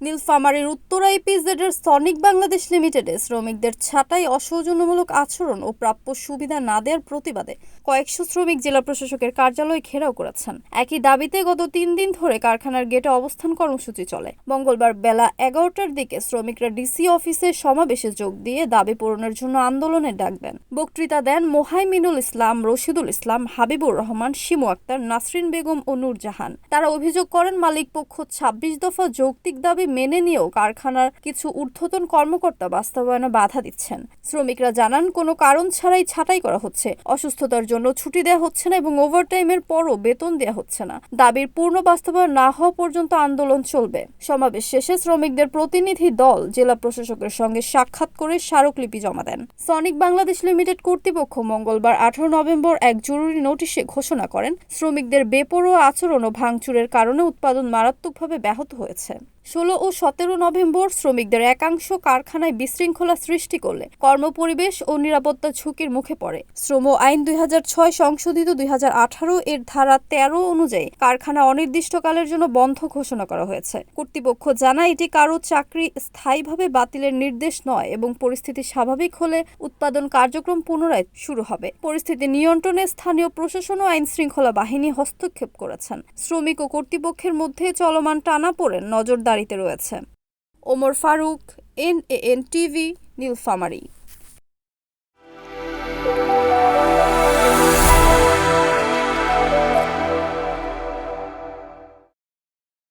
নীলফামারীর উত্তরা ইপিজেড এর সনিক বাংলাদেশ লিমিটেডে শ্রমিকদের ছাঁটাই অসৌজন্যমূলক আচরণ ও প্রাপ্য সুবিধা না দেওয়ার প্রতিবাদে কয়েকশো শ্রমিক জেলা প্রশাসকের কার্যালয় ঘেরাও করেছেন। একই দাবিতে গত তিন দিন ধরে কারখানার গেটে অবস্থান কর্মসূচি চলে। মঙ্গলবার বেলা এগারোটার দিকে শ্রমিকরা ডিসি অফিসে সমাবেশে যোগ দিয়ে দাবি পূরণের জন্য আন্দোলনের ডাক দেন। বক্তৃতা দেন মোহাইমিনুল ইসলাম, রশিদুল ইসলাম, হাবিবুর রহমান, শিমু আক্তার, নাসরিন বেগম ও নূরজাহান। তারা অভিযোগ করেন মালিক পক্ষ ছাব্বিশ দফা যৌক্তিক দাবি মেনে নিয়েও কারখানার কিছু ঊর্ধ্বতন কর্মকর্তা বাস্তবায়নে বাধা দিচ্ছেন। শ্রমিকরা জানান, কোনো কারণ ছাড়াই ছাঁটাই করা হচ্ছে। অসুস্থতার জন্য ছুটি দেওয়া হচ্ছে না এবং ওভারটাইমের পরও বেতন দেওয়া হচ্ছে না। দাবির পূর্ণ বাস্তবায়ন না হওয়া পর্যন্ত আন্দোলন চলবে। সমাবেশ শেষে শ্রমিকদের প্রতিনিধি দল জেলা প্রশাসকের সঙ্গে সাক্ষাৎ করে স্মারকলিপি জমা দেন। সনিক বাংলাদেশ লিমিটেড কর্তৃপক্ষ মঙ্গলবার, আঠারো নভেম্বর এক জরুরি নোটিশে ঘোষণা করেন, শ্রমিকদের বেপরোয়া আচরণ ও ভাঙচুরের কারণে উৎপাদন মারাত্মকভাবে ব্যাহত হয়েছে। ষোলো ও সতেরো নভেম্বর শ্রমিকদের একাংশ কারখানায় বিশৃঙ্খলা সৃষ্টি করলে কর্মপরিবেশ ও নিরাপত্তা ঝুঁকির মুখে পড়ে। শ্রম আইন দুই সংশোধিত দুই হাজার আঠারো এর ধারা তেরো অনুযায়ী কারখানা অনির্দিষ্টকালের জন্য বন্ধ ঘোষণা করা হয়েছে। কর্তৃপক্ষ জানায় এটি কারও চাকরি স্থায়ীভাবে বাতিলের নির্দেশ নয় এবং পরিস্থিতি স্বাভাবিক হলে উৎপাদন কার্যক্রম পুনরায় শুরু হবে। পরিস্থিতি নিয়ন্ত্রণে স্থানীয় প্রশাসন ও আইন শৃঙ্খলা বাহিনী হস্তক্ষেপ করেছেন। শ্রমিক ও কর্তৃপক্ষের মধ্যে চলমান টানাপোড়েন নজরদারিতে রয়েছে। Omar Faruk N A N TV Nilphamari